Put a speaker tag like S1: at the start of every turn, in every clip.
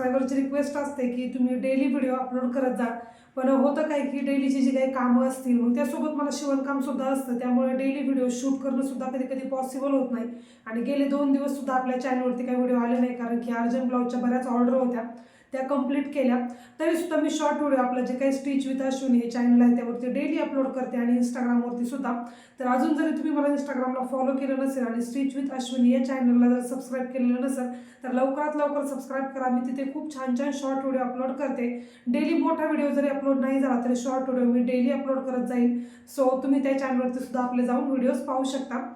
S1: सबस्क्रायबरची request असते की तुम्ही डेली व्हिडिओ अपलोड करत जा. पण होतं काय की डेलीची जी काही कामं असतील मग त्यासोबत मला शिवणकामसुद्धा असतं. त्यामुळे डेली व्हिडिओ शूट करणंसुद्धा कधी कधी पॉसिबल होत नाही. आणि गेले दोन दिवस सुद्धा आपल्या चॅनलवरती काही व्हिडिओ आले नाही कारण की अर्जंट ब्लाऊजच्या बऱ्याच ऑर्डर होत्या. त्या कंप्लीट केल्या. तरीसुद्धा मी शॉर्ट व्हिडिओ आपलं जे काही स्टिच विथ अश्विनी हे चॅनल आहे त्यावरती डेली अपलोड करते आणि इंस्टाग्रामवरती सुद्धा. तर अजून जरी तुम्ही मला इंस्टाग्रामला फॉलो केलं नसेल आणि स्टिच विथ अश्विनी या चॅनलला जर सबस्क्राईब केलेलं नसेल तर लवकरात लवकर सबस्क्राईब करा. मी तिथे खूप छान छान शॉर्ट व्हिडिओ अपलोड करते. डेली मोठा व्हिडिओ जरी अपलोड नाही झाला तरी शॉर्ट व्हिडिओ मी डेली अपलोड करत जाईल सो तुम्ही त्या चॅनलवरती सुद्धा आपले जाऊन व्हिडिओज पाहू शकता.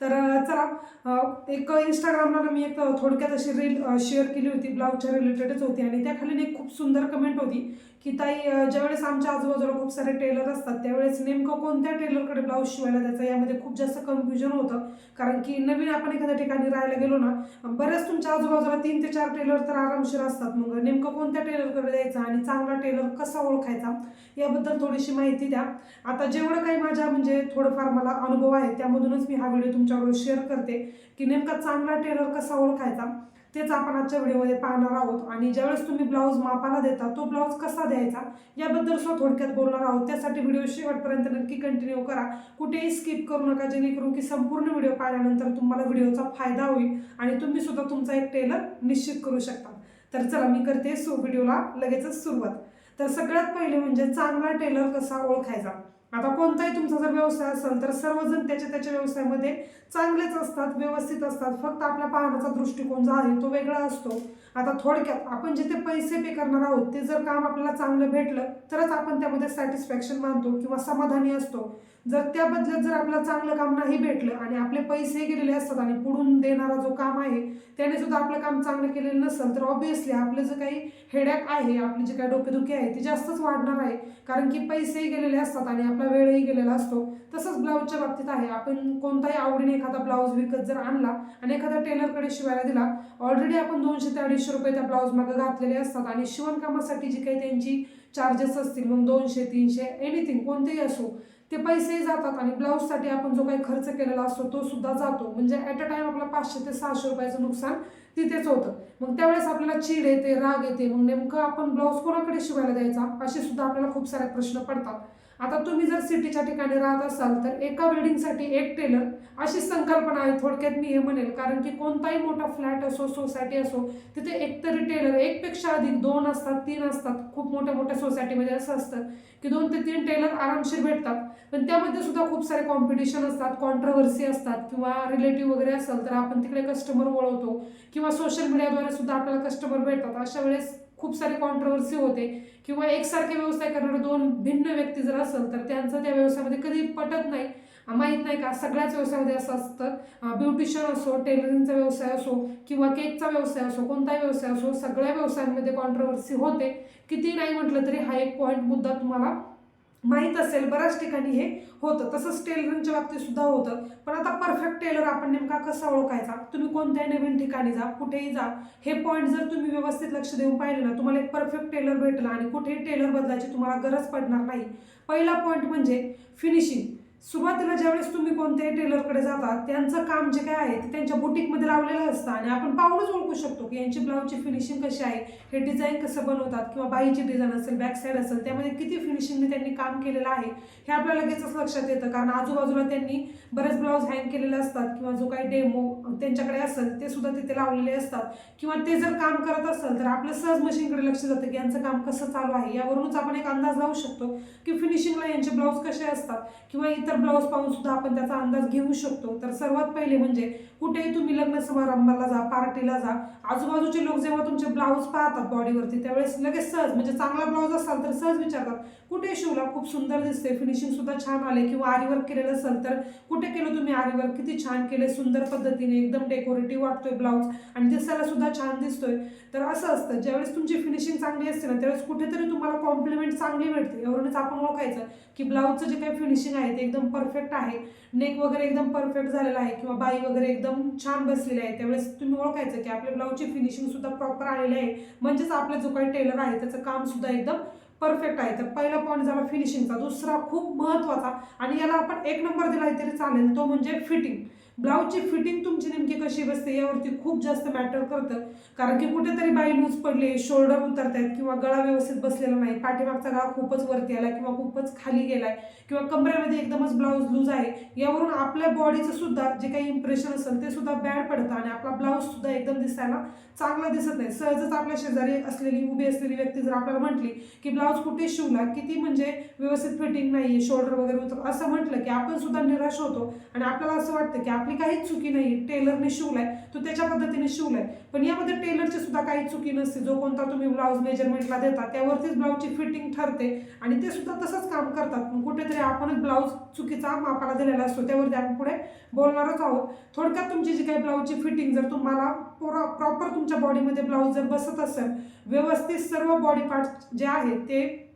S1: तर चला एक इंस्टाग्रामला मी एक थोडक्यात अशी रील शेअर केली होती ब्लाऊजच्या रिलेटेडच होती आणि त्याखाली एक खूप सुंदर कमेंट होती. की ताई ज्यावेळेस आमच्या आजूबाजूला खूप सारे टेलर असतात त्यावेळेस नेमकं कोणत्या टेलरकडे ब्लाऊज शिवायला द्यायचा यामध्ये खूप जास्त कन्फ्युजन होतं. कारण की नवीन आपण एखाद्या ठिकाणी राहायला गेलो ना बऱ्याच तुमच्या आजूबाजूला तीन ते चार टेलर तर आरामशीर असतात. मग नेमकं कोणत्या टेलरकडे द्यायचा आणि चांगला टेलर कसा ओळखायचा? याबद्दल थोडीशी माहिती द्या. आता जेवढं काही माझ्या म्हणजे थोडंफार मला अनुभव आहे त्यामधूनच मी हा व्हिडिओ तुमच्याबरोबर शेअर करते की नेमका चांगला टेलर कसा ओळखायचा? तेच आपण आजच्या व्हिडिओमध्ये पाहणार आहोत. आणि ज्यावेळेस तुम्ही ब्लाऊज मापाला देता तो ब्लाऊज कसा द्यायचा? याबद्दल सुद्धा थोडक्यात बोलणार आहोत. त्यासाठी व्हिडिओ शेवटपर्यंत नक्की कंटिन्यू करा. कुठेही स्किप करू नका जेणेकरून की संपूर्ण व्हिडिओ पाहिल्यानंतर तुम्हाला व्हिडिओचा फायदा होईल आणि तुम्ही सुद्धा तुमचा एक टेलर निश्चित करू शकता. तर चला मी करते सो व्हिडिओला लगेचच सुरुवात. तर सगळ्यात पहिले म्हणजे चांगला टेलर कसा ओळखायचा? आता कोणताही तुमचा जर व्यवसाय असेल तर सर्वजण त्याच्या त्याच्या व्यवसायामध्ये चांगलेच असतात व्यवस्थित असतात. फक्त आपल्या पाहण्याचा दृष्टिकोन जो आहे तो वेगळा असतो. आता थोडक्यात आपण जिथे पैसे पे करणार आहोत ते जर काम आपल्याला चांगलं भेटलं तरच आपण त्यामध्ये सॅटिस्फॅक्शन मानतो किंवा समाधानी असतो. जर त्या बदल्यात जर आपलं चांगलं काम नाही भेटलं आणि आपले पैसे गेलेले असतात आणि पुढून देणारा जो काम आहे त्याने सुद्धा आपलं काम चांगलं केलेलं नसेल तर ऑब्विसली आपलं जे काही हेडॅक आहे आपली जे काही डोकेदुखी आहे ती जास्तच वाढणार आहे. कारण की पैसेही गेलेले असतात आणि आपला वेळही गेलेला असतो. तसंच ब्लाऊजच्या बाबतीत आहे. आपण कोणताही आवडीने एखादा ब्लाऊज विकत जर आणला आणि एखादा टेलरकडे शिवायला दिला ऑलरेडी आपण दोनशे ते अडीचशे रुपये त्या ब्लाऊज मागं घातलेले असतात आणि शिवणकामासाठी जी काही त्यांची चार्जेस असतील मग दोनशे तीनशे एनिथिंग कोणतेही असो ते पैसेही जातात आणि ब्लाऊजसाठी आपण जो काही खर्च केलेला असतो तो सुद्धा जातो. म्हणजे ॲट अ टाइम आपला पाचशे ते सहाशे रुपयाचं नुकसान तिथेच होतं. मग त्यावेळेस आपल्याला चीड येते राग येते. मग नेमकं आपण ब्लाऊज कोणाकडे शिवायला द्यायचा? असे सुद्धा आपल्याला खूप सारे प्रश्न पडतात. आता तुम्ही जर सिटीच्या ठिकाणी राहत असाल तर एका बिल्डिंगसाठी एक टेलर अशी संकल्पना आहे थोडक्यात मी हे म्हणेल. कारण की कोणताही मोठा फ्लॅट असो सोसायटी असो तिथे एकतरी टेलर एकपेक्षा अधिक दोन असतात तीन असतात. खूप मोठ्या मोठ्या सोसायटीमध्ये असं असतं की दोन ते तीन टेलर आरामशीर भेटतात. पण त्यामध्ये सुद्धा खूप सारे कॉम्पिटिशन असतात कॉन्ट्रवर्सी असतात किंवा रिलेटिव्ह वगैरे असेल तर आपण तिकडे कस्टमर वळवतो किंवा सोशल मीडियाद्वारे सुद्धा आपल्याला कस्टमर भेटतात. अशा वेळेस खूप सारे कॉन्ट्रोवर्सी होते. किंवा एकसारखे व्यवसाय करणारे दोन भिन्न व्यक्ती जर असेल तर त्यांचं त्या व्यवसायामध्ये कधी पटत नाही. माहीत नाही का? सगळ्याच व्यवसायामध्ये असं असतं. ब्युटिशियन असो टेलरिंगचा व्यवसाय असो किंवा केकचा व्यवसाय असो कोणताही व्यवसाय असो सगळ्या व्यवसायांमध्ये कॉन्ट्रोवर्सी होते. किती नाही म्हटलं तरी हा एक पॉईंट मुद्दा तुम्हाला माहीत असेल बऱ्याच ठिकाणी हे होतं. तसंच टेलरिंगच्या बाबतीत सुद्धा होतं. पण आता परफेक्ट टेलर आपण नेमका कसा ओळखायचा? तुम्ही कोणत्याही नवीन ठिकाणी जा कुठेही जा हे पॉईंट जर तुम्ही व्यवस्थित लक्ष देऊन पाहिले ना तुम्हाला एक परफेक्ट टेलर भेटला आणि कुठेही टेलर बदलायची तुम्हाला गरज पडणार नाही. पहिला पॉईंट म्हणजे फिनिशिंग सुरुवातीला ज्यावेळेस तुम्ही कोणत्याही टेलरकडे जाता त्यांचं काम जे काय आहे ते त्यांच्या बुटीकमध्ये लावलेलं असतं आणि आपण पाहूनच ओळखू शकतो की यांची ब्लाऊजची फिनिशिंग कशी आहे हे डिझाईन कसं बनवतात किंवा बाईची डिझाईन असेल बॅक साईड असेल त्यामध्ये किती फिनिशिंगने त्यांनी काम केलेलं आहे हे आपल्याला लगेचच लक्षात येतं. कारण आजूबाजूला त्यांनी बरेच ब्लाऊज हँग केलेले असतात किंवा जो काही डेमो त्यांच्याकडे असेल ते सुद्धा तिथे लावलेले असतात. किंवा ते जर काम करत असेल तर आपलं सहज मशीनकडे लक्ष जातं की यांचं काम कसं चालू आहे. यावरूनच आपण एक अंदाज लावू शकतो की फिनिशिंगला यांचे ब्लाऊज कसे असतात किंवा इतर ब्लाऊज पाहून सुद्धा आपण त्याचा अंदाज घेऊ शकतो. तर सर्वात पहिले म्हणजे कुठेही तुम्ही लग्न समारंभाला जा पार्टीला जा आजूबाजूचे लोक जेव्हा तुमचे ब्लाऊज पाहतात बॉडीवरती त्यावेळेस लगेच सहज म्हणजे चांगला ब्लाऊज असाल तर सहज विचारतात. कुठे शिवला खूप सुंदर दिसते फिनिशिंग सुद्धा छान आले किंवा आरीवर्क केलेलं असेल तर कुठे केलं तुम्ही आरीवर्क किती छान केले सुंदर पद्धतीने एकदम डेकोरेटिव्ह वाटतोय ब्लाऊज आणि दिसायला सुद्धा छान दिसतोय. तर असं असतं ज्यावेळेस तुमची फिनिशिंग चांगली असते ना त्यावेळेस कुठेतरी तुम्हाला कॉम्प्लिमेंट चांगली भेटते. एवढंच आपण ओळखायचं की ब्लाऊजचं जे काही फिनिशिंग आहे ते एकदम एकदम परफेक्ट आहे. नेक वगैरे एकदम परफेक्ट झालेला आहे किंवा बाई वगैरे एकदम छान बसलेली आहे. त्यावेळेस तुम्ही ओळखायचं की आपल्या ब्लाऊजची फिनिशिंगसुद्धा प्रॉपर आलेली आहे. म्हणजेच आपलं जो काही टेलर आहे त्याचं कामसुद्धा एकदम परफेक्ट आहे. तर पहिला पॉईंट झाला फिनिशिंगचा दुसरा खूप महत्त्वाचा आणि याला आपण एक नंबर दिला तरी चालेल. तो म्हणजे फिटिंग ब्लाऊजची फिटिंग तुमची नेमकी कशी बसते यावरती खूप जास्त मॅटर करतं. कारण की कुठेतरी बाई लूज पडले शोल्डर उतरत आहेत किंवा गळा व्यवस्थित बसलेला नाही. पाठीमागचा गळा खूपच वरती आला किंवा खूपच खाली गेलाय किंवा कमरेमध्ये एकदमच ब्लाऊज लूज आहे. यावरून आपल्या बॉडीचं सुद्धा जे काही इम्प्रेशन असेल ते सुद्धा बॅड पडतं आणि आपला ब्लाऊज सुद्धा एकदम दिसायला चांगला दिसत नाही. सहजच आपल्या शेजारी असलेली उभी असलेली व्यक्ती जर आपल्याला म्हटली की ब्लाऊज कुठे शिवला किती म्हणजे व्यवस्थित फिटिंग नाही शोल्डर वगैरे उतर असं म्हटलं की आपण सुद्धा निराश होतो आणि आपल्याला असं वाटतं की आपली काहीच चुकी नाही. टेलरने शिवलाय. तो त्याच्या पद्धतीने शिवलाय. पण यामध्ये टेलरची सुद्धा काही चुकी नसते. जो कोणता तुम्ही ब्लाऊज मेजरमेंटला देता त्यावरतीच ब्लाऊजची फिटिंग ठरते. आणि ते सुद्धा तसंच काम करतात. पण कुठेतरी आपणच ब्लाऊज चुकीचा मापाला दिलेला असतो. त्यावरती आपण पुढे बोलणारच आहोत. थोडक्यात तुमची जी काही ब्लाऊजची फिटिंग जर तुम्हाला प्रॉपर तुमच्या बॉडीमध्ये ब्लाऊज जर बसत असेल व्यवस्थित सर्व बॉडी पार्ट जे आहेत ते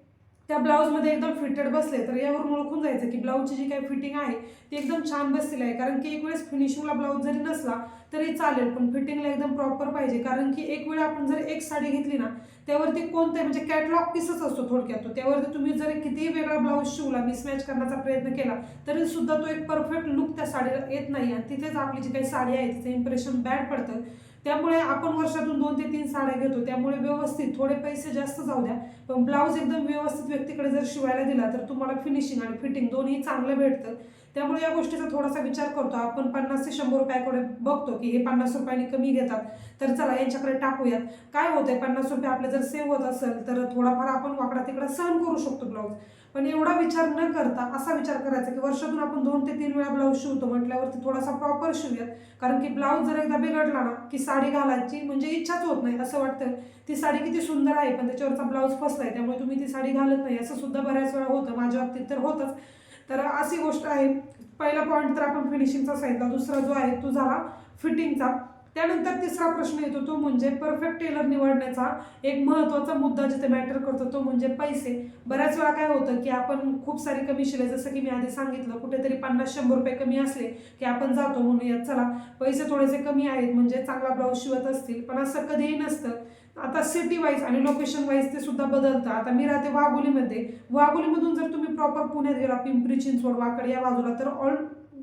S1: त्या ब्लाऊजमध्ये एकदम फिटेड बसले तर यावरून ओळखून जायचं की ब्लाऊजची जी काही फिटिंग आहे ती एकदम छान बसलेली आहे. कारण की एक वेळेस फिनिशिंगला ब्लाऊज जरी नसला तरी चालेल पण फिटिंगला एकदम प्रॉपर पाहिजे. कारण की एक वेळ आपण जर एक साडी घेतली ना त्यावरती कोणते म्हणजे कॅटलॉग पीसच असतो थोडक्यात. तो त्यावरती तुम्ही जर कितीही वेगळा ब्लाऊज शिवला मिसमॅच करण्याचा प्रयत्न केला तरी सुद्धा तो एक परफेक्ट लुक त्या साडीला येत नाही. आणि तिथेच आपली जी काही साडी आहे तिचं इम्प्रेशन बॅड पडतं. त्यामुळे आपण वर्षातून दोन ते तीन साड्या घेतो. त्यामुळे व्यवस्थित थोडे पैसे जास्त जाऊ द्या. पण ब्लाऊज एकदम व्यवस्थित व्यक्तीकडे जर शिवायला दिला तर तुम्हाला फिनिशिंग आणि फिटिंग दोन्ही चांगलं भेटतं. त्यामुळे या गोष्टीचा थोडासा विचार करतो. आपण पन्नास ते शंभर रुपयाकडे बघतो की हे पन्नास रुपयांनी कमी घेतात. तर चला यांच्याकडे टाकूयात. काय होतंय? पन्नास रुपये आपले जर सेव्ह होत असेल तर थोडाफार आपण वाकडा तिकडा सहन करू शकतो ब्लाऊज. पण एवढा विचार न करता असा विचार करायचा की वर्षातून आपण दोन ते तीन वेळा ब्लाऊज शिवतो म्हटल्यावरती थोडासा प्रॉपर शिवूयात. कारण की ब्लाऊज जर एकदा बिघडला ना की साडी घालायची म्हणजे इच्छाच होत नाही असं वाटतं ती साडी किती सुंदर आहे पण त्याच्यावरचा ब्लाऊज फसलाय त्यामुळे तुम्ही ती साडी घालत नाही असं सुद्धा बऱ्याच वेळा होतं माझ्या बाबतीत तर होतंच. तर अशी गोष्ट आहे. पहिला पॉईंट तर आपण फिनिशिंगचा सांगितला दुसरा जो आहे तो झाला फिटिंगचा त्यानंतर तिसरा प्रश्न येतो तो म्हणजे परफेक्ट टेलर निवडण्याचा एक महत्त्वाचा मुद्दा जिथे मॅटर करतो तो म्हणजे पैसे. बऱ्याच वेळा काय होतं की आपण खूप सारी कमी शिले जसं की मी आधी सांगितलं कुठेतरी पन्नास शंभर रुपये कमी असले की आपण जातो म्हणूयात चला पैसे थोडेसे कमी आहेत म्हणजे चांगला ब्लाऊज शिवत असतील पण असं कधीही नसतं. आता सिटी वाईज आणि लोकेशन वाईज ते सुद्धा बदलतं. आता मी राहते वाघोलीमध्ये. वाघोलीमधून जर तुम्ही प्रॉपर पुण्यात गेला पिंपरी चिंचवड वाकड या बाजूला तर ऑल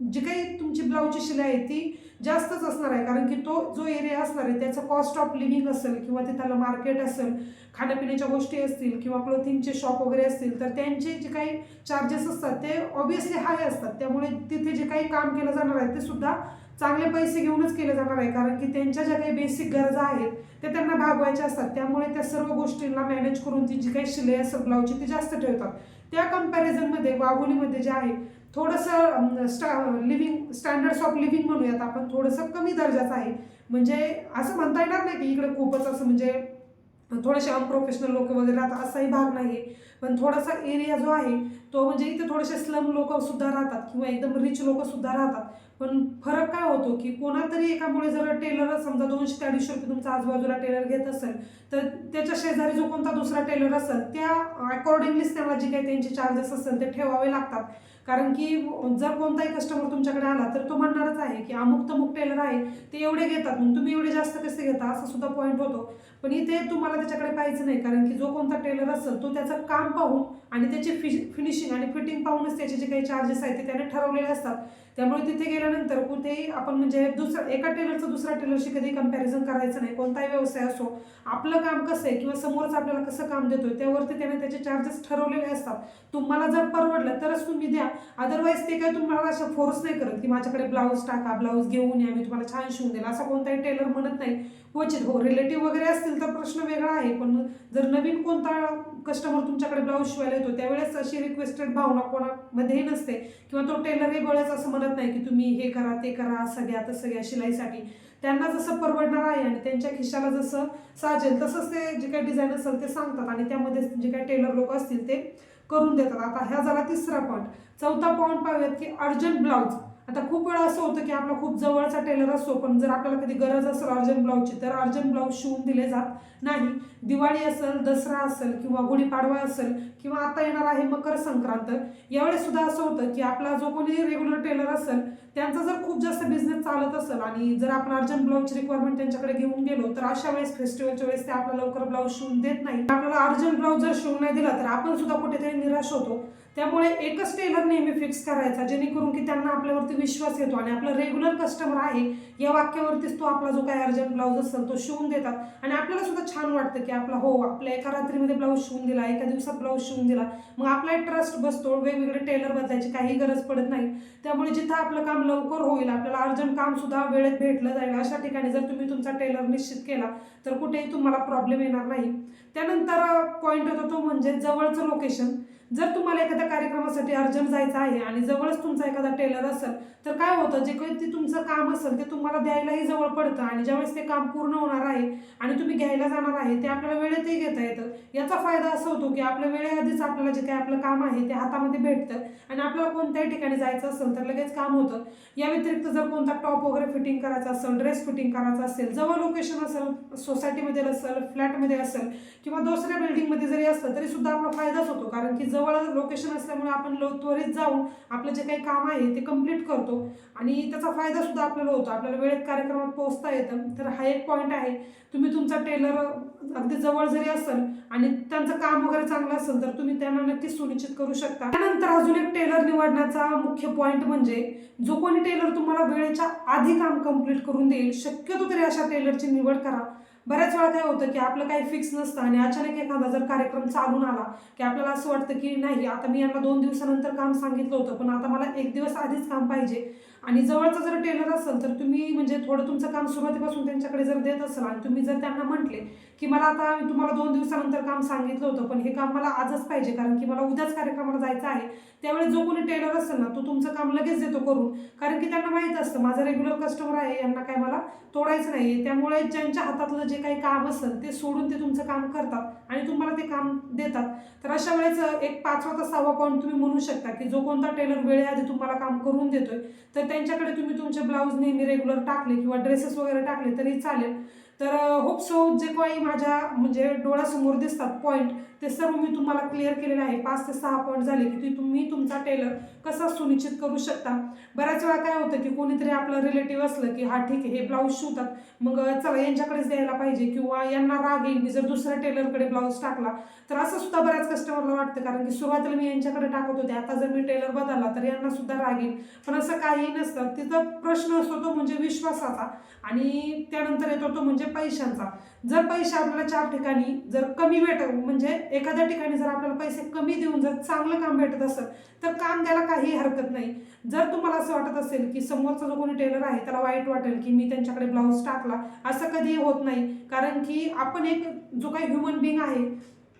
S1: जी काही तुमची ब्लाऊजची शिलाई आहे ती जास्तच असणार आहे. कारण की तो जो एरिया असणार आहे त्याचं कॉस्ट ऑफ लिव्हिंग असेल किंवा तिथलं मार्केट असेल खाण्यापिण्याच्या गोष्टी असतील किंवा क्लोथिंगचे शॉप वगैरे असतील तर त्यांचे जे काही चार्जेस असतात ते ऑब्वियसली हाय असतात. त्यामुळे तिथे जे काही काम केलं जाणार आहे ते सुद्धा चांगले पैसे घेऊनच केले जाणार आहे. कारण की त्यांच्या ज्या काही बेसिक गरजा आहेत ते त्यांना भागवायच्या असतात. त्यामुळे त्या सर्व गोष्टींना मॅनेज करून ती जी काही शिलाई असेल ब्लाऊजची ती जास्त ठेवतात. त्या कम्पॅरिझनमध्ये वाघोलीमध्ये जे आहे थोडंसं स्टा लिव्हिंग स्टँडर्ड्स ऑफ लिव्हिंग म्हणूयात आपण थोडंसं कमी दर्जाचं आहे. म्हणजे असं म्हणता येणार नाही की इकडे खूपच असं म्हणजे थोडेसे अनप्रोफेशनल लोक वगैरे राहतात असाही भाग नाही आहे पण थोडासा एरिया जो आहे तो म्हणजे इथे थोडेसे स्लम लोकसुद्धा राहतात किंवा एकदम रिच लोकसुद्धा राहतात. पण फरक काय होतो की कोणातरी एकामुळे जर टेलर समजा दोनशे ते अडीचशे रुपये तुमचा आजूबाजूला टेलर घेत असेल तर त्याच्या शेजारी जो कोणता दुसरा टेलर असेल त्या अकॉर्डिंगलीच त्यांना जे काही त्यांचे चार्जेस असेल ते ठेवावे लागतात. कारण की जर कोणताही कस्टमर तुमच्याकडे आला तर तो म्हणणारच आहे की अमुक तमुक टेलर आहे ते एवढे घेतात. म्हणून तुम्ही एवढे जास्त कसे घेता? असा सुद्धा पॉईंट होतो. पण इथे तुम्हाला त्याच्याकडे पाहायचं नाही. कारण की जो कोणता टेलर असेल तो त्याचं काम पाहून आणि त्याची फि फिनिशिंग आणि फिटिंग पाहूनच त्याचे जे काही चार्जेस आहेत ते त्याने ठरवलेले असतात. त्यामुळे तिथे गेल्यानंतर कुठेही आपण म्हणजे दुसरं एका टेलरचं दुसऱ्या टेलरशी कधी कंपॅरिझन करायचं नाही. कोणताही व्यवसाय असो आपलं काम कसं आहे किंवा समोरचं आपल्याला कसं काम देतोय त्यावरती त्याने त्याचे चार्जेस ठरवलेले असतात. तुम्हाला जर परवडलं तरच तुम्ही द्या. अदरवाईज ते काय तुम्हाला असं फोर्स नाही करत की माझ्याकडे ब्लाऊज टाका ब्लाऊज घेऊन या मी तुम्हाला छान शिवून देईल. असा कोणताही टेलर म्हणत नाही. क्वचित हो रिलेटिव्ह वगैरे असतील तर प्रश्न वेगळा आहे पण जर नवीन कोणता कस्टमर तुमच्याकडे ब्लाऊज शिवायला येतो त्यावेळेस अशी रिक्वेस्टेड भावना कोणामध्येही नसते. किंवा तो टेलरही बळच असं म्हणत नाही की तुम्ही हे करा ते करा असं घ्या तसं घ्या शिलाईसाठी. त्यांना जसं परवडणार आहे आणि त्यांच्या खिशाला जसं साजेल तसंच ते जे काही डिझाईन असेल ते सांगतात. आणि त्यामध्ये जे काही टेलर लोक असतील ते करून देतात. आता ह्या झाला तिसरा पॉईंट चौथा पॉईंट पाहूयात की अर्जंट ब्लाऊज आता खूप वेळा असं होतं की आपला खूप जवळचा टेलर असतो पण जर आपल्याला कधी गरज असेल अर्जंट ब्लाऊजची तर अर्जंट ब्लाऊज शिवून दिले जात नाही. दिवाळी असेल दसरा असेल किंवा गुढीपाडवा असेल किंवा आता येणार आहे मकर संक्रांत यावेळेस सुद्धा असं होतं की आपला जो कोणी रेग्युलर टेलर असेल त्यांचा जर खूप जास्त बिझनेस चालत असेल आणि जर आपण अर्जंट ब्लाऊजची रिक्वायरमेंट त्यांच्याकडे घेऊन गेलो तर अशा वेळेस फेस्टिवलच्या वेळेस ते आपल्याला लवकर ब्लाऊज शिवून देत नाही. आपल्याला अर्जंट ब्लाऊज जर शिवून नाही दिला तर आपण सुद्धा कुठेतरी निराश होतो. त्यामुळे एकच टेलर नेहमी फिक्स करायचा जेणेकरून की त्यांना आपल्यावरती विश्वास येतो आणि आपला रेग्युलर कस्टमर आहे या वाक्यावरतीच तो आपला जो काही अर्जंट ब्लाऊज असेल तो शिवून देतात. आणि आपल्याला सुद्धा छान वाटतं की आपला हो आपल्या एका रात्रीमध्ये ब्लाऊज शिवून दिला एका दिवसात ब्लाऊज शिवून दिला. मग आपला एक ट्रस्ट बसतो वेगवेगळे टेलर बदलायची काही गरज पडत नाही. त्यामुळे जिथं आपलं काम लवकर होईल आपल्याला अर्जंट काम सुद्धा वेळेत भेटलं जाईल. अशा ठिकाणी जर तुम्ही तुमचा टेलर निश्चित केला तर कुठेही तुम्हाला प्रॉब्लेम येणार नाही. त्यानंतर पॉईंट होता तो म्हणजे जवळचं लोकेशन जर तुम्हाला एखाद्या कार्यक्रमासाठी अर्जंट जायचं आहे आणि जवळच तुमचा एखादा टेलर असेल तर काय होतं? जे काही ते तुमचं काम असेल ते तुम्हाला द्यायलाही जवळ पडतं आणि ज्यावेळेस ते काम पूर्ण होणार आहे आणि तुम्ही घ्यायला जाणार आहे ते आपल्याला वेळेतही घेता येतं. याचा फायदा असा होतो की आपल्या वेळेआधीच आपल्याला जे काही आपलं काम आहे ते हातामध्ये भेटतं आणि आपल्याला कोणत्याही ठिकाणी जायचं असेल तर लगेच काम होतं. या व्यतिरिक्त जर कोणता टॉप वगैरे फिटिंग करायचा असेल ड्रेस फिटिंग करायचा असेल जवळ लोकेशन असेल सोसायटीमध्ये असेल फ्लॅटमध्ये असेल किंवा दुसऱ्या बिल्डिंगमध्ये जरी असलं तरी सुद्धा आपला फायदाच होतो. कारण की जवळ जवळ लोकेशन असल्यामुळे आपण लो त्वरित जाऊन आपलं जे काही काम आहे ते कंप्लीट करतो. आणि त्याचा फायदा सुद्धा आपल्याला होतो. आपल्याला वेळेत कार्यक्रमात पोहोचता येतं. तर हा एक पॉईंट आहे. तुम्ही तुमचा टेलर अगदी जवळ जरी असेल आणि त्यांचं काम वगैरे चांगलं असेल तर तुम्ही त्यांना नक्कीच सुनिश्चित करू शकता. त्यानंतर अजून एक टेलर निवडण्याचा मुख्य पॉईंट म्हणजे जो कोणी टेलर तुम्हाला वेळेच्या आधी काम कंप्लीट करून देईल शक्यतो तरी अशा टेलरची निवड करा. बऱ्याच वेळा काय होतं की आपलं काही फिक्स नसतं आणि अचानक एखादा जर कार्यक्रम चालून आला की आपल्याला असं वाटतं की नाही आता मी यांना दोन दिवसानंतर काम सांगितलं होतं पण आता मला एक दिवस आधीच काम पाहिजे. आणि जवळचा जर टेलर असेल तर तुम्ही म्हणजे थोडं तुमचं काम सुरुवातीपासून त्यांच्याकडे जर देत असाल आणि तुम्ही जर त्यांना म्हटले की मला आता तुम्हाला दोन दिवसानंतर काम सांगितलं होतं पण हे काम मला आजच पाहिजे कारण की मला उद्याच कार्यक्रमाला जायचं आहे त्यावेळेस जो कोणी टेलर असेल ना तो तुमचं काम लगेच देतो करून. कारण की त्यांना माहीत असतं माझा रेग्युलर कस्टमर आहे यांना काय मला तोडायचं नाही आहे त्यामुळे ज्यांच्या हातातलं जे काही काम असेल ते सोडून ते तुमचं काम करतात आणि तुम्हाला ते काम देतात. तर अशा वेळेस एक पाचवा ते सहावा पॉईंट तुम्ही म्हणू शकता की जो कोणता टेलर वेळेआधी तुम्हाला काम करून देतोय तर त्यांच्याकडे तुम्ही तुमचे ब्लाऊज नेहमी रेग्युलर टाकले किंवा ड्रेसेस वगैरे टाकले तरी चालेल. तर होप सो जे काही माझ्या म्हणजे डोळ्यासमोर दिसतात पॉईंट ते सर्व मी तुम्हाला क्लिअर केलेलं आहे. पाच ते सहा पॉईंट झाले की ती तुम्ही तुमचा टेलर कसा सुनिश्चित करू शकता? बऱ्याच वेळा काय होतं की कोणीतरी आपलं रिलेटिव्ह असलं की हा ठीक आहे हे ब्लाऊज शिवतात. मग चला यांच्याकडेच द्यायला पाहिजे किंवा यांना राग येईल मी जर दुसऱ्या टेलरकडे ब्लाऊज टाकला. तर असं सुद्धा बऱ्याच कस्टमरला वाटतं. कारण की सुरुवातीला मी यांच्याकडे टाकत होते. आता जर मी टेलर बदलला तर यांना सुद्धा राग येईल. पण असं काही नसतं. तिथं प्रश्न असतो तो म्हणजे विश्वासाचा आणि त्यानंतर येतो तो म्हणजे पैशांचा. जर पैसे आपल्याला चार ठिकाणी जर कमी भेट म्हणजे एखाद्या ठिकाणी जर आपल्याला पैसे कमी देऊन जर चांगलं काम भेटत असेल तर काम द्यायला काही हरकत नाही. जर तुम्हाला असं वाटत असेल की समोरचा जो कोणी टेलर आहे त्याला वाईट वाटेल की मी त्यांच्याकडे ब्लाऊज टाकला असं कधी होत नाही. कारण की आपण एक जो काही ह्युमन बिंग आहे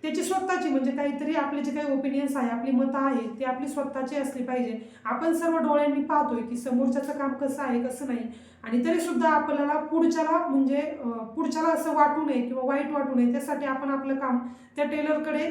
S1: त्याची स्वतःची म्हणजे काहीतरी आपले जे काही ओपिनियन्स आहे आपली मतं आहे ती आपली स्वतःची असली पाहिजे. आपण सर्व डोळ्यांनी पाहतोय की समोरच्याचं काम कसं आहे कसं नाही. आणि तरी सुद्धा आपल्याला पुढच्याला म्हणजे पुढच्याला असं वाटू नये किंवा वाईट वाटू नये त्यासाठी आपण आपलं काम त्या टेलरकडे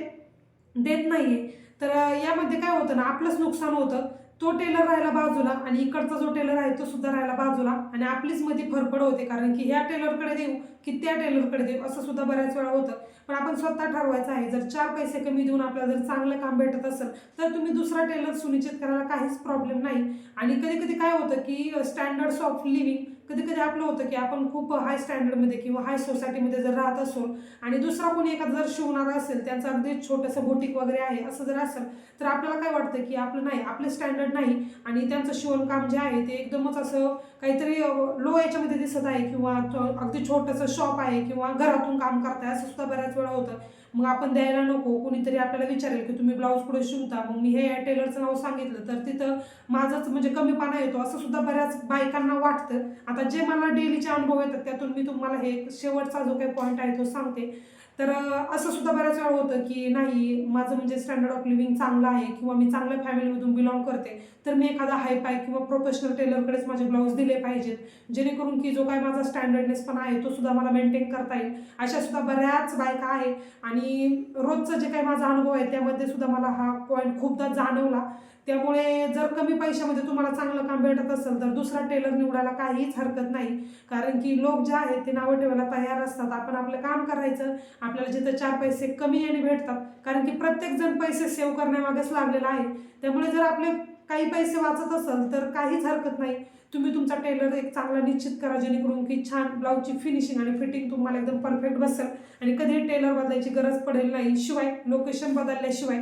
S1: देत नाहीये. तर यामध्ये काय होतं ना आपलंच नुकसान होतं. तो टेलर राहिला बाजूला आणि इकडचा जो टेलर आहे तो सुद्धा राहिला बाजूला आणि आपलीच मध्ये फरफड होते कारण की ह्या टेलरकडे देऊ की त्या टेलरकडे देऊ असं सुद्धा बऱ्याच वेळा होतं. पण आपण स्वतः ठरवायचं आहे जर चार पैसे कमी देऊन आपल्याला जर चांगलं काम भेटत असेल तर तुम्ही दुसरा टेलर सुनिश्चित करायला काहीच प्रॉब्लेम नाही. आणि कधी कधी काय होतं की स्टँडर्ड्स ऑफ लिव्हिंग कधी कधी आपलं होतं की आपण खूप हाय स्टँडर्डमध्ये किंवा हाय सोसायटीमध्ये जर राहत असो आणि दुसरा कोणी एखादा जर शिवणारा असेल त्यांचं अगदी छोटंसं बोटिक वगैरे आहे असं जर असेल तर आपल्याला काय वाटतं की आपलं नाही आपलं स्टँडर्ड नाही आणि त्यांचं शिवणकाम जे आहे ते एकदमच असं काहीतरी लो याच्यामध्ये दिसत आहे किंवा अगदी छोटंसं शॉप आहे किंवा घरातून काम करताय असं सुद्धा बऱ्याच वेळा होतं. मग आपण द्यायला नको कोणीतरी आपल्याला विचारेल की तुम्ही ब्लाऊज पुढे शिवता? मग मी हे या टेलरचं नाव सांगितलं तर तिथं माझंच म्हणजे कमीपणा येतो असं सुद्धा बऱ्याच बायकांना वाटतं. आता जे मला डेलीचे अनुभव येतात त्यातून मी तुम्हाला हे शेवटचा जो काही पॉईंट आहे तो सांगते. तर असं सुद्धा बऱ्याच वेळा होतं की नाही माझं म्हणजे स्टँडर्ड ऑफ लिव्हिंग चांगलं आहे किंवा मी चांगल्या फॅमिलीमधून बिलॉंग करते तर मी एखादा हाय पाय किंवा प्रोफेशनल टेलरकडेच माझे ब्लाऊज दिले पाहिजेत जेणेकरून की जो काय माझा स्टँडर्डनेस पण आहे तो सुद्धा मला मेंटेन करता येईल. अशा सुद्धा बऱ्याच बायका आहे आणि रोजचं जे काही माझा अनुभव आहे त्यामध्ये सुद्धा मला हा पॉईंट खूपदा जाणवला. त्यामुळे जर कमी पैशामध्ये तुम्हाला चांगलं काम भेटत असेल तर दुसरा टेलर निवडायला काहीच हरकत नाही. कारण की लोक जे आहेत ते नावं ठेवायला तयार असतात. आपण आपलं काम करायचं आपल्याला जिथं चार पैसे कमी याने भेटतात कारण की प्रत्येकजण पैसे सेव्ह करण्यामागेच लागलेला आहे. त्यामुळे जर आपले काही पैसे वाचत असाल तर काहीच हरकत नाही. तुम्ही तुमचा टेलर एक चांगला निश्चित करा जेणेकरून की छान ब्लाऊजची फिनिशिंग आणि फिटिंग तुम्हाला एकदम परफेक्ट बसेल. आणि कधी टेलर बदलायची गरज पडेल नाही शिवाय लोकेशन बदलल्याशिवाय.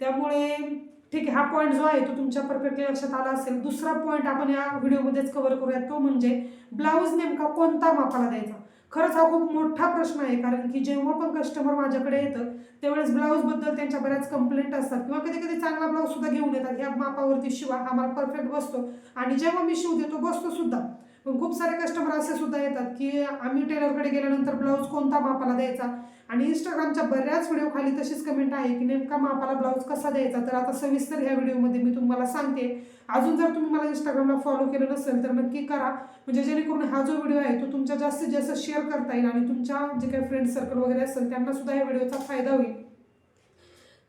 S1: त्यामुळे ठीक आहे हा पॉईंट जो आहे तो तुमच्या परफेक्टली लक्षात आला असेल. दुसरा पॉईंट आपण या व्हिडिओमध्येच कव्हर करूयात तो म्हणजे ब्लाऊज नेमका कोणता मापाला द्यायचा? खरंच हा खूप मोठा प्रश्न आहे कारण की जेव्हा पण कस्टमर माझ्याकडे येतं त्यावेळेस ब्लाऊजबद्दल त्यांच्या बऱ्याच कंप्लेंट असतात. किंवा कधी कधी चांगला ब्लाऊज सुद्धा घेऊन येतात. ह्या मापावरती शिवा आम्हाला परफेक्ट बसतो. आणि जेव्हा मी शिव देतो बसतो सुद्धा. पण खूप सारे कस्टमर असे सुद्धा येतात की आम्ही टेलरकडे गेल्यानंतर ब्लाऊज कोणता मापाला द्यायचा? आणि इंस्टाग्रामच्या बऱ्याच व्हिडिओ खाली तशीच कमेंट आहे की नेमका मापाला ब्लाऊज कसा द्यायचा? तर आता सविस्तर ह्या व्हिडिओमध्ये मी तुम्हाला सांगते. अजून जर तुम्ही मला इंस्टाग्रामला फॉलो केलं नसेल तर नक्की करा. म्हणजे जेणेकरून हा जो व्हिडिओ आहे तो तुमच्या जास्तीत जास्त शेअर करता येईल आणि तुमच्या जे काही फ्रेंड सर्कल वगैरे असेल त्यांना सुद्धा या व्हिडिओचा फायदा होईल.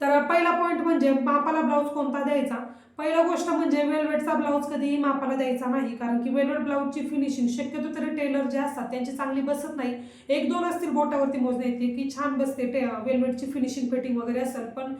S1: तर पहिला पॉईंट म्हणजे मापाला ब्लाऊज कोणता द्यायचा? पहिला गोष्ट म्हणजे वेलवेटचा ब्लाऊज कधीही मापाला द्यायचा नाही कारण की वेलवेट ब्लाऊजची फिनिशिंग शक्यतो तरी टेलर जे असतात त्यांची चांगली बसत नाही. एक दोन असतील बोटावरती मोजण्या येते की छान बसते टे वेलवेटची फिनिशिंग फिटिंग वगैरे असेल. पण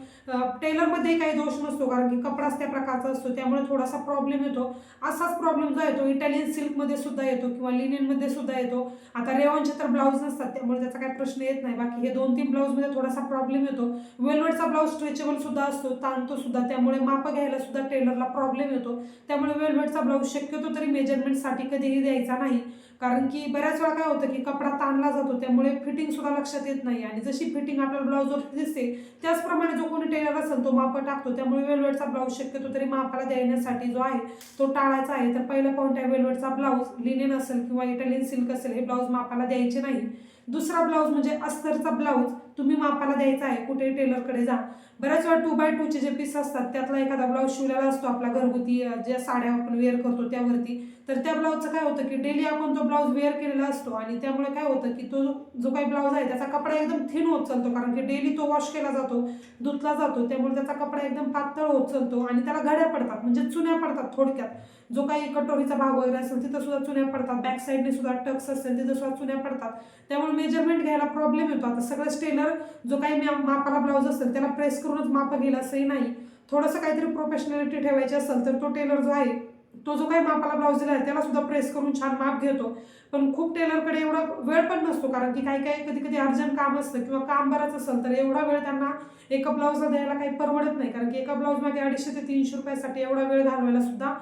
S1: टेलरमध्ये काही दोष नसतो कारण की कपडाच त्या प्रकारचा असतो त्यामुळे थोडासा प्रॉब्लेम येतो. असाच प्रॉब्लेम जो येतो इटालियन सिल्कमध्ये सुद्धा येतो किंवा लिनियनमध्ये सुद्धा येतो. आता रेवॉनचे तर ब्लाऊज नसतात त्यामुळे त्याचा काही प्रश्न येत नाही. बाकी हे दोन तीन ब्लाऊजमध्ये थोडासा प्रॉब्लेम येतो. वेलवेटचा ब्लाऊज स्ट्रेचेबल सुद्धा असतो ताणतो सुद्धा त्यामुळे माप घ्यायला सुद्धा टेलरला प्रॉब्लेम येतो त्यामुळे वेलवेटचा ब्लाऊज शक्यतो तरी मेजरमेंटसाठी कधीही द्यायचा नाही. कारण की बऱ्याच वेळा काय होतं की कपडा ताणला जातो त्यामुळे फिटिंग सुद्धा लक्षात येत नाही. आणि जशी फिटिंग आपल्याला ब्लाऊजवर दिसते त्याचप्रमाणे जो कोणी टेलर असेल तो माप टाकतो. त्यामुळे वेलवेटचा ब्लाऊज शक्यतो तरी मापाला देण्यासाठी जो आहे तो टाळायचा आहे. तर पहिला पॉईंट आहे वेलवेटचा ब्लाऊज लिनेन असेल किंवा इटालियन सिल्क असेल हे ब्लाऊज मापाला द्यायचे नाही. दुसरा ब्लाऊज म्हणजे अस्तरचा ब्लाऊज तुम्ही मापाला द्यायचा आहे कुठे टेलरकडे जा. बऱ्याच वेळा टू बाय टूचे जे पीस असतात त्यातला एखादा ब्लाऊज शिवलेला असतो आपला घरगुती ज्या साड्या आपण वेअर करतो त्यावरती. तर त्या ब्लाऊजचं काय होतं की डेली आपण तो ब्लाऊज वेअर केलेला असतो आणि त्यामुळे काय होतं की तो जो काही ब्लाऊज आहे त्याचा कपडा एकदम थिन होत चालतो. कारण की डेली तो वॉश केला जातो धुतला जातो त्यामुळे त्याचा कपडा एकदम पातळ होत चालतो आणि त्याला घड्या पडतात म्हणजे चुन्या पडतात थोडक्यात. जो काही कटोरीचा भाग वगैरे असेल तिथं सुद्धा चुन्या पडतात. बॅक साईडने सुद्धा टक्स असेल तिथं सुद्धा चुन्या पडतात. त्यामुळे मेजरमेंट घ्यायला प्रॉब्लेम येतो. आता सगळं स्टेलर टेलर जो काही मापाला ब्लाऊज असेल त्याला प्रेस करूनच माप घेईल असंही नाही. थोडंसं काहीतरी प्रोफेशनॅलिटी ठेवायची असेल तर तो टेलर जो आहे तो जो काही मापाला ब्लाऊज दिला आहे त्याला सुद्धा प्रेस करून छान माप घेतो. पण खूप टेलरकडे एवढा वेळ पण नसतो कारण की काही काही कधी कधी अर्जंट काम असतं किंवा काम बरंच असेल तर एवढा वेळ त्यांना एका ब्लाऊजला द्यायला काही परवडत नाही. कारण की एका ब्लाऊज मागे अडीचशे ते तीनशे रुपयासाठी एवढा वेळ घालवायला सुद्धा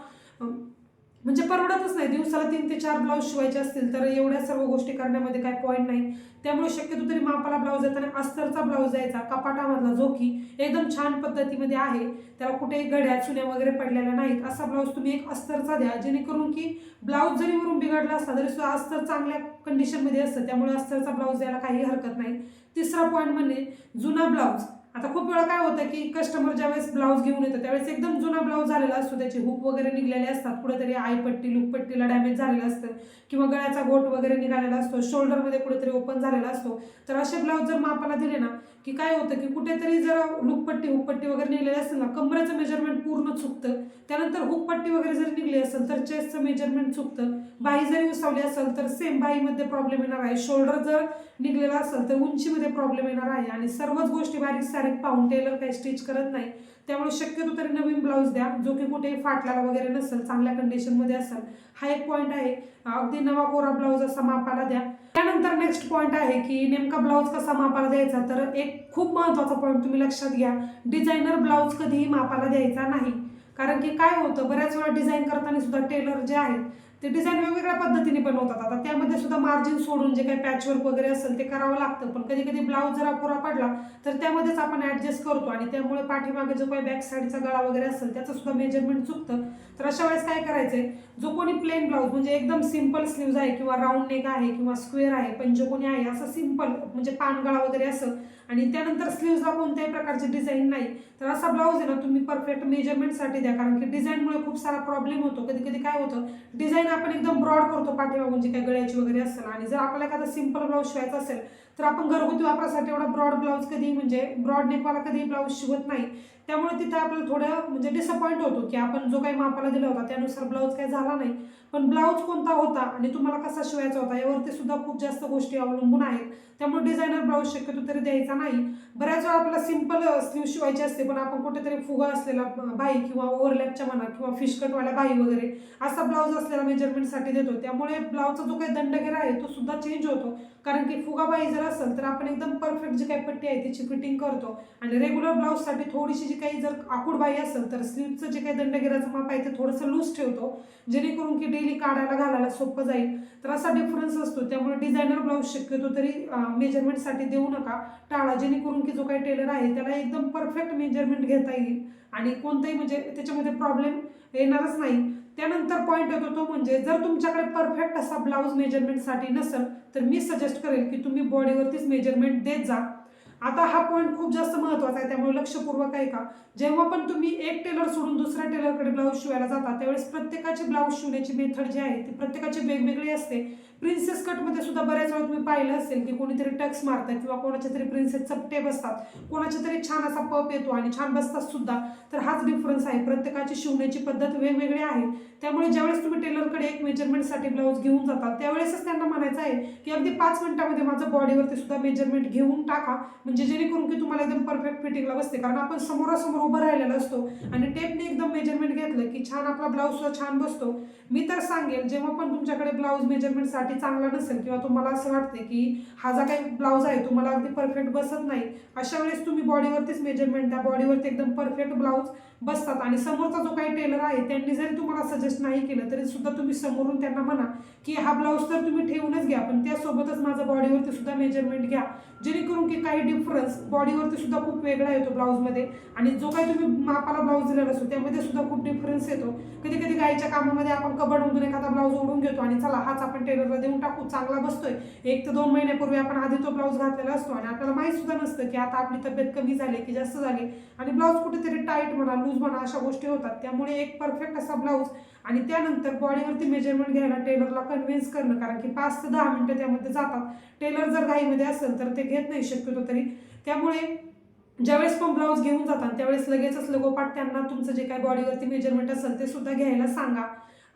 S1: म्हणजे परवडतच नाही. दिवसाला तीन ते चार ब्लाऊज शिवायचे असतील तर एवढ्या सर्व गोष्टी करण्यामध्ये काही पॉईंट नाही. त्यामुळे शक्यतो तरी मापाला ब्लाऊज येताना अस्तरचा ब्लाऊज द्यायचा कपाटामधला जो की एकदम छान पद्धतीमध्ये आहे त्याला कुठेही घड्या चुन्या वगैरे पडलेल्या नाहीत असा ब्लाऊज तुम्ही एक अस्तरचा द्या जेणेकरून की ब्लाऊज जरी वरून बिघडला असला तरी सुद्धा अस्तर चांगल्या कंडिशनमध्ये असतं. त्यामुळे अस्तरचा ब्लाऊज द्यायला काही हरकत नाही. तिसरा पॉईंट म्हणजे जुना ब्लाऊज. आता खूप वेळा काय होतं की कस्टमर ज्यावेळेस ब्लाऊज घेऊन येतो त्यावेळेस एकदम जुना ब्लाऊज झालेला असतो. त्याचे हुक वगैरे निघलेले असतात. कुठेतरी आईपट्टी लुकपट्टीला डॅमेज झालेलं असतं किंवा गळ्याचा गोट वगैरे निघालेला असतो. शोल्डरमध्ये कुठेतरी ओपन झालेला असतो. तर असे ब्लाऊज जर मापाला दिले ना की काय होतं की कुठेतरी जर लुकपट्टी हुकपट्टी वगैरे निघलेली असेल ना कमरेचं मेजरमेंट पूर्ण चुकतं. त्यानंतर हुकपट्टी वगैरे जर निघली असेल तर चेस्टचं मेजरमेंट चुकतं. बाही जरी उसवली असेल तर सेम बाहीमध्ये प्रॉब्लेम येणार आहे. शोल्डर जर निघलेला असेल तर उंचीमध्ये प्रॉब्लेम येणार आहे. आणि सर्वच गोष्टी बारीक सारीक पाहून टेलर काही स्टिच करत नाही. त्यामुळे शक्यतो तरी नवीन ब्लाऊज द्या. जो की कुठे फाटलेला वगैरे नसेल चांगल्या कंडिशनमध्ये असेल. हा एक पॉईंट आहे. अगदी नवा कोरा ब्लाऊज असा मापाला द्या. त्यानंतर नेक्स्ट पॉईंट आहे की नेमका ब्लाऊज कसा मापाला द्यायचा? तर एक खूप महत्त्वाचा पॉईंट तुम्ही लक्षात घ्या. डिझायनर ब्लाऊज कधीही मापाला द्यायचा नाही. कारण की काय होतं? बऱ्याच वेळा डिझाईन करताना सुद्धा टेलर जे आहेत ते डिझाईन वेगवेगळ्या पद्धतीने बनवतात. आता त्यामध्ये सुद्धा मार्जिन सोडून जे काही पॅचवर्क वगैरे असेल ते करावं लागतं. पण कधी कधी ब्लाऊज जर अपुरा पडला तर त्यामध्येच आपण ॲडजस्ट करतो आणि त्यामुळे पाठीमागे जो काही बॅक साईडचा गळा वगैरे असेल त्याचं सुद्धा मेजरमेंट चुकतं. तर अशा वेळेस काय करायचंय? जो कोणी प्लेन ब्लाऊज म्हणजे एकदम सिंपल स्लीव्ज आहे किंवा राऊंड नेक आहे किंवा स्क्वेअर आहे पंचकोनी आहे असं सिंपल म्हणजे पानगळा वगैरे असं आणि त्यानंतर स्लीव्जला कोणत्याही प्रकारची डिझाईन नाही. तर असा ब्लाऊज आहे ना तुम्ही परफेक्ट मेजरमेंटसाठी द्या. कारण की डिझाईनमुळे खूप सारा प्रॉब्लेम होतो. कधी कधी काय होतं डिझाईन आपण एकदम ब्रॉड करतो पाठीमागून जी काही गळ्याची वगैरे असेल. आणि जर आपल्याला एखादा सिंपल ब्लाऊज शिवायचा असेल तर आपण घरगुती वापरासाठी एवढा ब्रॉड ब्लाऊज कधी म्हणजे ब्रॉड नेकवाला कधी ब्लाऊज शिवत नाही. त्यामुळे तिथं आपल्याला थोडं म्हणजे डिसअपॉइंट होतो की आपण जो काही मापाला दिला होता त्यानुसार ब्लाऊज काही झाला नाही. पण ब्लाऊज कोणता होता आणि तुम्हाला कसा शिवायचा होता यावरती सुद्धा खूप जास्त गोष्टी अवलंबून आहेत. त्यामुळे डिझायनर ब्लाऊज शक्यतो तरी द्यायचा नाही. बऱ्याच वेळा आपल्याला सिंपल स्लीव शिवायची असते पण आपण कुठेतरी फुगा असलेला बाई किंवा ओव्हरलॅपच्या म्हणा किंवा फिशकटवाल्या बाई वगैरे असा ब्लाऊज असलेला मेजरमेंटसाठी देतो. त्यामुळे ब्लाऊजचा जो काही दंडगेरा आहे तो सुद्धा चेंज होतो. कारण की फुगाबाई जर असेल तर आपण एकदम परफेक्ट जी काही पट्टी आहे तिची फिटिंग करतो. आणि रेग्युलर ब्लाऊजसाठी थोडीशी जी काही जर आकूडबाई असेल तर स्लीवचं जे काही दंडगिराचं माप आहे ते थोडंसं लूज ठेवतो. जेणेकरून की डेली काढायला घालायला सोपं जाईल. तर असा डिफरन्स असतो. त्यामुळे डिझायनर ब्लाऊज शक्यतो तरी मेजरमेंटसाठी देऊ नका. टाळा. जेणेकरून की जो काही टेलर आहे त्याला एकदम परफेक्ट मेजरमेंट घेता येईल. आणि कोणताही म्हणजे त्याच्यामध्ये प्रॉब्लेम येणारच नाही. त्यानंतर पॉईंट येतो तो म्हणजे जर तुमच्याकडे परफेक्ट असा ब्लाऊज मेजरमेंटसाठी नसेल तर मी सजेस्ट करेल की तुम्ही बॉडीवरतीच मेजरमेंट देत जा. आता हा पॉईंट खूप जास्त महत्त्वाचा आहे त्यामुळे लक्षपूर्वक आहे का जेव्हा पण तुम्ही एक टेलर सोडून दुसऱ्या टेलरकडे ब्लाऊज शिवायला जाता त्यावेळेस प्रत्येकाची ब्लाऊज शिवण्याची मेथड जी आहे ती प्रत्येकाची वेगवेगळी असते. प्रिन्सेस कटमध्ये सुद्धा बऱ्याच वेळा तुम्ही पाहिलं असेल की कोणीतरी टक्स मारतात किंवा कोणाच्या तरी प्रिन्सेस चपटे बसतात. कोणाच्या तरी छान असा पप येतो आणि छान बसतात सुद्धा. तर हाच डिफरन्स आहे. प्रत्येकाची शिवण्याची पद्धत वेगवेगळी आहे. त्यामुळे ज्यावेळेस तुम्ही टेलरकडे एक मेजरमेंटसाठी ब्लाऊज घेऊन जातात त्यावेळेसच त्यांना म्हणायचं आहे की अगदी पाच मिनिटामध्ये माझं बॉडीवरती सुद्धा मेजरमेंट घेऊन टाका. म्हणजे जेणेकरून की तुम्हाला एकदम परफेक्ट फिटिंगला बसते. कारण आपण समोरासमोर उभं राहिलेलं असतो आणि टेपने एकदम मेजरमेंट घेतलं की छान आपला ब्लाऊज सुद्धा छान बसतो. मी तर सांगेल जेव्हा पण तुमच्याकडे ब्लाऊज मेजरमेंटसाठी चांगला नसेल किंवा तुम्हाला असं वाटते की हा जा काही ब्लाऊज आहे तुम्हाला अगदी परफेक्ट बसत नाही. अशा वेळेस तुम्ही बॉडीवरतीच मेजरमेंट द्या. बॉडीवरती एकदम परफेक्ट ब्लाऊज बसतात. आणि समोरचा जो काही टेलर आहे त्यांनी जरी तुम्हाला सजेस्ट नाही केलं तरी सुद्धा तुम्ही समोरून त्यांना म्हणा की हा ब्लाऊज तर तुम्ही ठेवूनच घ्या पण त्यासोबतच माझा बॉडीवरती सुद्धा मेजरमेंट घ्या. जेणेकरून की काही डिफरन्स बॉडीवरती सुद्धा खूप वेगळा येतो ब्लाऊजमध्ये आणि जो काही तुम्ही मापाला ब्लाऊज दिलेला असतो त्यामध्ये सुद्धा खूप डिफरन्स येतो. कधी कधी गायच्या कामामध्ये आपण कबडमधून एखादा ब्लाऊज ओढून घेतो आणि चला हाच आपण टेलरला देऊन टाकू चांगला बसतोय. एक ते दोन महिन्यापूर्वी आपण आधी तो ब्लाऊज घातलेला असतो आणि आपल्याला माहीत सुद्धा नसतं की आता आपली तब्येत कमी झाली की जास्त झाली. आणि ब्लाऊज कुठेतरी टाईट म्हणा लूज म्हणा अशा गोष्टी होतात. त्यामुळे एक परफेक्ट असा ब्लाऊज आणि त्यानंतर बॉडीवरती मेजरमेंट घ्यायला टेलरला कन्व्हिन्स करणं. कारण की पाच ते दहा मिनटं त्यामध्ये जातात. टेलर जर घाईमध्ये असेल तर ते घेत नाही शक्यतो तरी. त्यामुळे ज्यावेळेस पण ब्लाऊज घेऊन जातात त्यावेळेस लगेचच लगोपाठ त्यांना तुमचं जे काही बॉडीवरती मेजरमेंट असेल ते सुद्धा घ्यायला सांगा.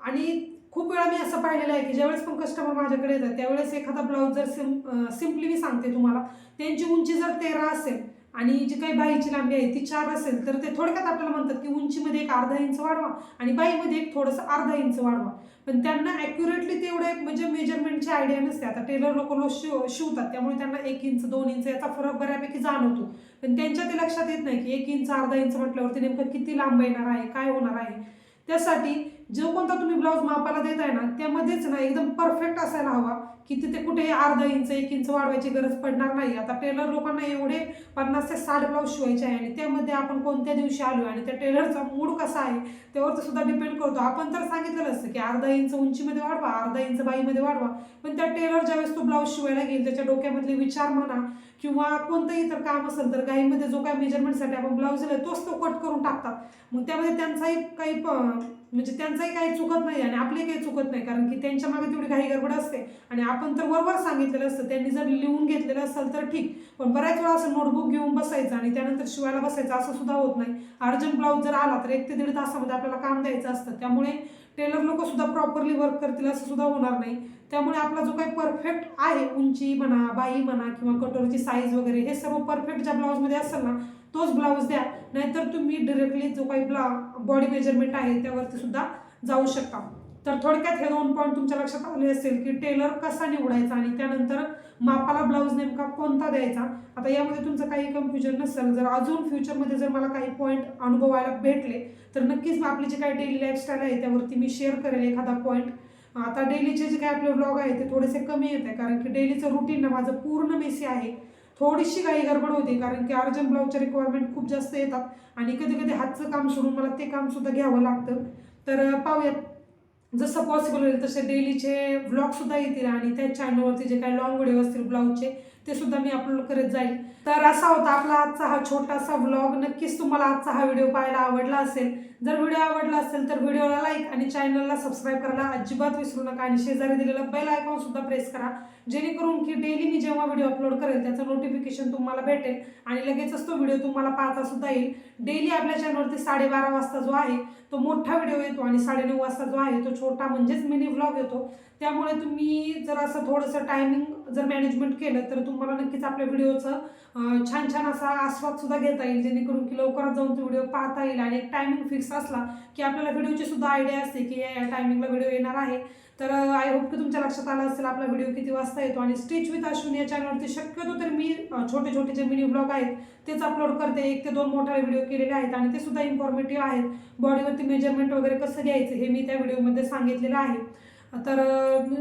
S1: आणि खूप वेळा मी असं पाहिलेलं आहे की ज्यावेळेस पण कस्टमर माझ्याकडे येतात त्यावेळेस एखादा ब्लाऊज जर सिम सिम्पली मी सांगते तुम्हाला त्यांची उंची जर तेरा असेल आणि जी काही बाईची लांबी आहे ती चार असेल तर ते थोडक्यात आपल्याला म्हणतात की उंचीमध्ये एक अर्धा इंच वाढवा आणि बाईमध्ये एक थोडंसं अर्धा इंच वाढवा. पण त्यांना ॲक्युरेटली तेवढं एक म्हणजे मेजरमेंटची आयडिया नसते. आता टेलर लोक लो शिव शिवतात त्यामुळे त्यांना एक इंच दोन इंच याचा फरक बऱ्यापैकी जाणवतो. पण त्यांच्या ते लक्षात येत नाही की एक इंच अर्धा इंच म्हटल्यावरती नेमकं किती लांब येणार आहे काय होणार आहे. त्यासाठी जो कोणता तुम्ही ब्लाऊज मापाला देताय ना त्यामध्येच ना एकदम परफेक्ट असायला हवा की तिथे कुठेही अर्धा इंच एक इंच वाढवायची गरज पडणार नाही. आता टेलर लोकांना एवढे पन्नास ते साठ ब्लाऊज शिवायचे आहे आणि त्यामध्ये आपण कोणत्या दिवशी आलो आणि त्या टेलरचा मूड कसा आहे त्यावर सुद्धा डिपेंड करतो. आपण तर सांगितलेलं असतं की अर्धा इंच उंचीमध्ये वाढवा अर्धा इंच बाईमध्ये वाढवा. पण त्या टेलर ज्यावेळेस तो ब्लाऊज शिवायला घेईल त्याच्या डोक्यामधले विचार म्हणा किंवा कोणतंही इतर काम असेल तर गाईमध्ये जो काय मेजरमेंटसाठी आपण ब्लाऊज दिला तोच तो कट करून टाकतात. मग त्यामध्ये त्यांचाही काही म्हणजे त्यांचाही काही चुकत नाही आणि आपली काही चुकत नाही कारण की त्यांच्या मागे तेवढी काही गडबड असते. आणि आपण तर वरवर सांगितलेलं असतं त्यांनी जर लिहून घेतलेलं असेल तर ठीक पण बऱ्याच वेळा असं नोटबुक घेऊन बसायचं आणि त्यानंतर शिवायला बसायचं असं सुद्धा होत नाही. अर्जंट ब्लाऊज जर आला तर एक ते दीड तासामध्ये आपल्याला काम द्यायचं असतं. त्यामुळे टेलर लोक सुद्धा प्रॉपरली वर्क करतील असं सुद्धा होणार नाही. त्यामुळे आपला जो काही परफेक्ट आहे उंची म्हणा बाई म्हणा किंवा कटोरीची साईज वगैरे हे सर्व परफेक्ट ज्या ब्लाऊजमध्ये असेल ना तोच ब्लाऊज द्या. नाहीतर तुम्ही डिरेक्टली जो काही ब्ला बॉडी मेजरमेंट आहे त्यावरती सुद्धा जाऊ शकता. तर थोडक्यात हे दोन पॉईंट तुमच्या लक्षात आले असेल की टेलर कसा निवडायचा आणि त्यानंतर मापाला ब्लाऊज नेमका कोणता द्यायचा? आता यामध्ये तुमचं काही कन्फ्युजन नसेल. जर अजून फ्युचरमध्ये जर मला काही पॉईंट अनुभवायला भेटले तर नक्कीच आपली जी काही डेली लाईफस्टाईल आहे त्यावरती मी शेअर करेल एखादा पॉईंट आता डेलीचे जे काही आपले ब्लॉग आहे ते थोडेसे कमी येत आहे कारण की डेलीचं रुटीन ना माझं पूर्ण मेसी आहे. थोडीशी काही गडबड होते कारण की अर्जंट ब्लाऊजच्या रिक्वायरमेंट खूप जास्त येतात. आणि कधी कधी हातचं काम सोडून मला ते काम सुद्धा घ्यावं लागतं. तर पाहूयात. जसं पॉसिबल होईल तसे डेलीचे व्लॉगसुद्धा येतील आणि त्या चॅनलवरती जे काही लॉंग व्हिडिओ असतील ब्लाऊजचे ते सुद्धा मी अपलोड करत जाईल. तर असा होता आपला आजचा हा छोटासा व्लॉग नक्कीच तुम्हाला आजचा हा व्हिडिओ पाहायला आवडला असेल. जर व्हिडिओ आवडला असेल तर व्हिडिओला लाईक आणि चॅनलला सबस्क्राईब करायला अजिबात विसरू नका आणि शेजारी दिलेलं बेल आयकॉन सुद्धा प्रेस करा. जेणेकरून की डेली मी जेव्हा व्हिडिओ अपलोड करेल त्याचं नोटिफिकेशन तुम्हाला भेटेल आणि लगेचच तो व्हिडिओ तुम्हाला पाहता सुद्धा येईल. डेली आपल्या चॅनलवरती साडेबारा वाजता जो आहे तो मोठा व्हिडिओ येतो आणि साडेनऊ वाजता जो आहे तो छोटा म्हणजेच मिनी व्लॉग येतो. त्यामुळे तुम्ही जर असं थोडंसं टायमिंग जर मॅनेजमेंट केलं तर तुम्हाला नक्कीच आपल्या व्हिडिओचं छान छान असा आस्वाद सुद्धा घेता येईल जेणेकरून की लवकरात जाऊन तो व्हिडिओ पाहता येईल. आणि एक टायमिंग फिक्स असला की आपल्याला व्हिडिओची सुद्धा आयडिया असते की या टायमिंगला व्हिडिओ येणार आहे. तर आय होप की तुमच्या लक्षात आलं असेल आपला व्हिडिओ किती वाजता येतो. आणि स्टिच विथ अश्विन या चॅनलवरती शक्यतो तर मी छोटे छोटे जे मिनी ब्लॉग आहेत तेच अपलोड करते. एक ते दोन मोठे व्हिडिओ केलेले आहेत आणि ते सुद्धा इन्फॉर्मेटिव्ह आहेत. बॉडीवरती मेजरमेंट वगैरे कसं घ्यायचं हे मी त्या व्हिडिओमध्ये सांगितलेलं आहे. तर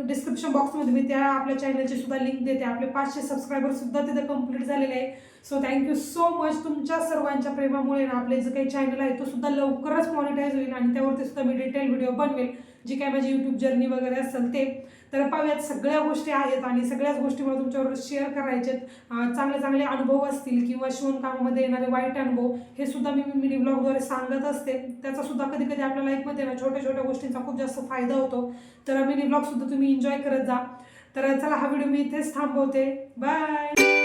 S1: डिस्क्रिप्शन बॉक्समध्ये मी त्या आपल्या चॅनलची सुद्धा लिंक देते. आपले पाचशे सबस्क्रायबरसुद्धा तिथे कंप्लीट झालेले आहे सो थँक्यू सो मच तुमच्या सर्वांच्या प्रेमामुळे ना आपले जे काही चॅनल आहे तो सुद्धा लवकरच मॉनिटाईज होईल आणि त्यावरती सुद्धा मी डिटेल व्हिडिओ बनवेल. जी काय माझी यूट्यूब जर्नी वगैरे असेल ते. तर पाहूयात सगळ्या गोष्टी आहेत आणि सगळ्याच गोष्टी मला तुमच्यावर शेअर करायचे चांगले चांगले अनुभव असतील किंवा शिवणकामामध्ये येणारे वाईट अनुभव हे सुद्धा मी मिनी ब्लॉगद्वारे सांगत असते. त्याचा सुद्धा कधी कधी आपल्या लाईफमध्ये ना छोट्या छोट्या गोष्टींचा खूप जास्त फायदा होतो. तर मिनी ब्लॉग सुद्धा तुम्ही एन्जॉय करत जा. तर चला हा व्हिडिओ मी इथेच थांबवते. बाय